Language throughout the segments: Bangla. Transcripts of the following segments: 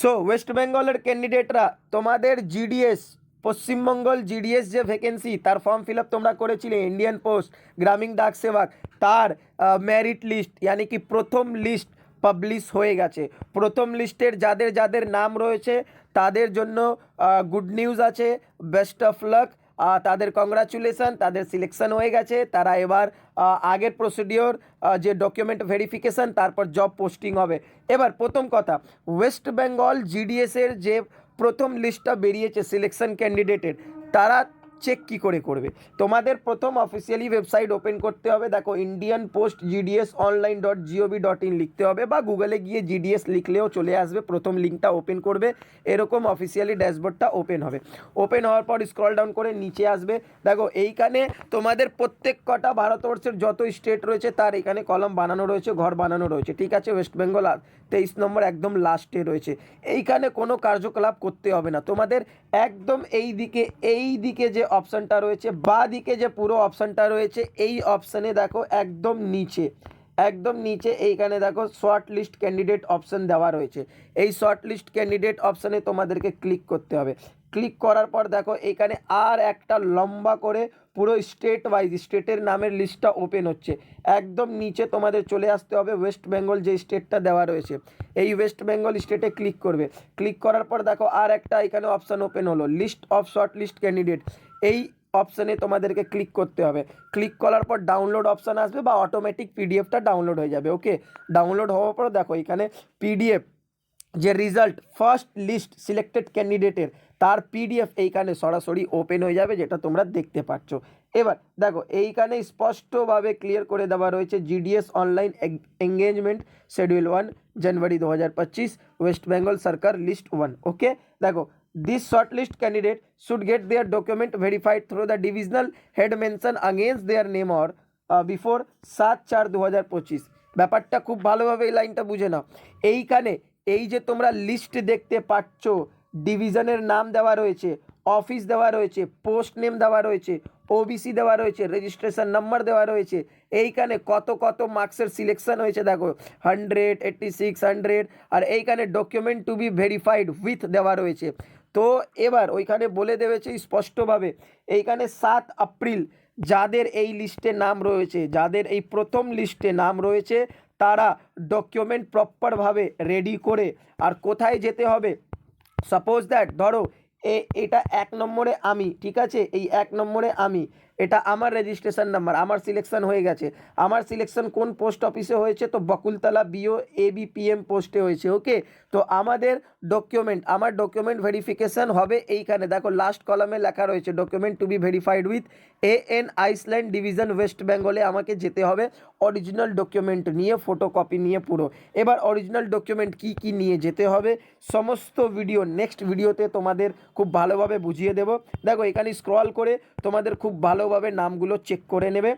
সো ওয়েস্ট বেঙ্গলের ক্যান্ডিডেটরা তোমাদের জিডিএস পশ্চিমবঙ্গল জিডিএস যে ভ্যাকেন্সি তার ফর্ম ফিল আপ তোমরা করেছিলে ইন্ডিয়ান পোস্ট গ্রামীণ ডাক সেবক তার মেরিট লিস্ট ইয়ানি কি প্রথম লিস্ট পাবলিশ হয়ে গেছে। প্রথম লিস্টের যাদের যাদের নাম রয়েছে, তাদের জন্য গুড নিউজ আছে বেস্ট অফ লাক তাদের কংগ্রাচুলেশন তাদের সিলেকশন হয়ে গেছে। তারা এবার আগের প্রসিডিওর যে ডকুমেন্ট ভেরিফিকেশন তারপর জব পোস্টিং হবে। এবার প্রথম কথা ওয়েস্ট বেঙ্গল জিডিএসের যে প্রথম লিস্টটা বেরিয়েছে সিলেকশন ক্যান্ডিডেটের তারা চেক কি করে করবে? তোমাদের প্রথম অফিসিয়ালি ওয়েবসাইট ওপেন করতে হবে। দেখো Indian post GDS online dot G O V dot in লিখতে হবে বা গুগলে গিয়ে জিডিএস লিখলেও চলে আসবে। প্রথম লিঙ্কটা ওপেন করবে। এরকম অফিসিয়ালি ড্যাশবোর্ডটা ওপেন হবে। ওপেন হওয়ার পর স্ক্রল ডাউন করে নিচে আসবে। দেখো, এইখানে তোমাদের প্রত্যেক কটা ভারতবর্ষের যত স্টেট রয়েছে, তার এখানে কলম বানানো রয়েছে, ঘর বানানো রয়েছে। ঠিক আছে ওয়েস্ট বেঙ্গল তেইশ নম্বর একদম লাস্টে রয়েছে। এইখানে কোনো কার্যকলাপ করতে হবে না। তোমাদের একদম এই দিকে এই দিকে যে অপশানটা রয়েছে। বা দিকে যে পুরো অপশানটা রয়েছে, এই অপশানে দেখো একদম নিচে একদম নিচে এইখানে দেখো শর্ট লিস্ট ক্যান্ডিডেট অপশান দেওয়া রয়েছে। এই শর্ট লিস্ট ক্যান্ডিডেট অপশানে তোমাদেরকে ক্লিক করতে হবে। ক্লিক করার পর দেখো এখানে আর একটা লম্বা করে পুরো স্টেট ওয়াইজ স্টেটের নামের লিস্টটা ওপেন হচ্ছে। একদম নিচে তোমাদের চলে আসতে হবে ওয়েস্ট বেঙ্গল যে স্টেটটা দেওয়া রয়েছে। এই ওয়েস্ট বেঙ্গল স্টেটে ক্লিক করবে। ক্লিক করার পর দেখো আর একটা এখানে অপশান ওপেন হলো। List of short list candidate এই অপশানে তোমাদেরকে ক্লিক করতে হবে। ক্লিক করার পর ডাউনলোড অপশান আসবে বা অটোমেটিক পিডিএফটা ডাউনলোড হয়ে যাবে ওকে ডাউনলোড হওয়ার পর দেখো এখানে পিডিএফ যে রেজাল্ট ফার্স্ট লিস্ট সিলেক্টেড ক্যান্ডিডেটের তার পিডিএফ এইখানে সরাসরি ওপেন হয়ে যাবে, যেটা তোমরা দেখতে পাচ্ছ। এবার দেখো, এইখানে স্পষ্টভাবে ক্লিয়ার করে দেওয়া রয়েছে GDS online engagement schedule one January দু হাজার পঁচিশ ওয়েস্ট বেঙ্গল সরকার লিস্ট ওয়ান ওকে দেখো list candidate should get their document verified through the divisional head mention against their name or before সাত চার দু হাজার পঁচিশ। ব্যাপারটা খুব ভালোভাবে এই লাইনটা বুঝে নাও। এইখানে এই যে তোমরা লিস্ট দেখতে পাচ্ছ ডিভিশনের নাম দেওয়া রয়েছে অফিস দেওয়া রয়েছে পোস্ট নেম দেওয়া রয়েছে ওবিসি দেওয়া রয়েছে রেজিস্ট্রেশন নাম্বার দেওয়া রয়েছে, এইখানে কত কত মার্কসের সিলেকশন হয়েছে দেখো হান্ড্রেড এইট্টি সিক্স হান্ড্রেড আর এইখানে document to be verified with দেওয়া রয়েছে। তো এবার ওইখানে বলে দেবেছে স্পষ্টভাবে, এইখানে সাত এপ্রিল যাদের এই লিস্টে নাম রয়েছে, যাদের এই প্রথম লিস্টে নাম রয়েছে, তারা ডকুমেন্ট প্রপারভাবে রেডি করে আর কোথায় যেতে হবে। সাপোজ দ্যাট ধরো, এ, এটা এক নম্বরে আমি, ঠিক আছে? এই এক নম্বরে আমি। এটা আমার রেজিস্ট্রেশন নাম্বার আমার সিলেকশন হয়ে গেছে। আমার সিলেকশন কোন পোস্ট অফিসে হয়েছে তো বকুলতলা বিও এ বিপিএম পোস্টে হয়েছে ওকে তো আমাদের ডকুমেন্ট আমার ডকুমেন্ট ভেরিফিকেশন হবে এইখানে। দেখো লাস্ট কলামে লেখা রয়েছে document to be verified with A N island division west বেঙ্গলে আমাকে যেতে হবে। অরিজিনাল ডকুমেন্ট নিয়ে ফটোকপি নিয়ে পুরো। এবার অরিজিনাল ডকুমেন্ট কি কি নিয়ে যেতে হবে, সমস্ত ভিডিও নেক্সট ভিডিওতে তোমাদের খুব ভালোভাবে বুঝিয়ে দেব। দেখো, এখানে স্ক্রল করে তোমাদের খুব ভালোভাবে নামগুলো চেক করে নেবে।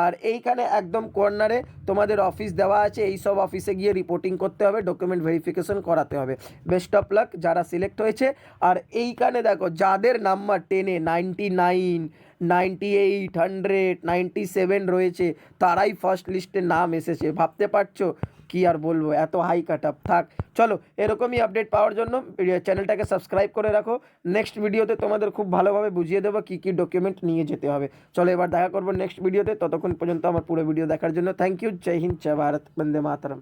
আর এইখানে একদম কর্নারে তোমাদের অফিস দেওয়া আছে, এই সব অফিসে গিয়ে রিপোর্টিং করতে হবে ডকুমেন্ট ভেরিফিকেশন করাতে হবে। বেস্ট অফ লাক যারা সিলেক্ট হয়েছে। আর এইখানে দেখো, যাদের নাম্বার টেনে ninety nine ninety eight hundred ninety seven রয়েছে, তারাই ফার্স্ট লিস্টে নাম এসেছে। ভাবতে পারছ? কি আর বলব, এত হাই কাট আপ থাক, চলো, এরকমই আপডেট পাওয়ার জন্য চ্যানেলটাকে সাবস্ক্রাইব করে রাখো। নেক্সট ভিডিওতে তোমাদের খুব ভালোভাবে বুঝিয়ে দেবো কী কী ডকুমেন্ট নিয়ে যেতে হবে। চলো, এবার দেখা করব নেক্সট ভিডিওতে ততক্ষণ পর্যন্ত আমার পুরো ভিডিও দেখার জন্য থ্যাংক ইউ জয় হিন্দ, জয় ভারত, বন্দে মাতরম।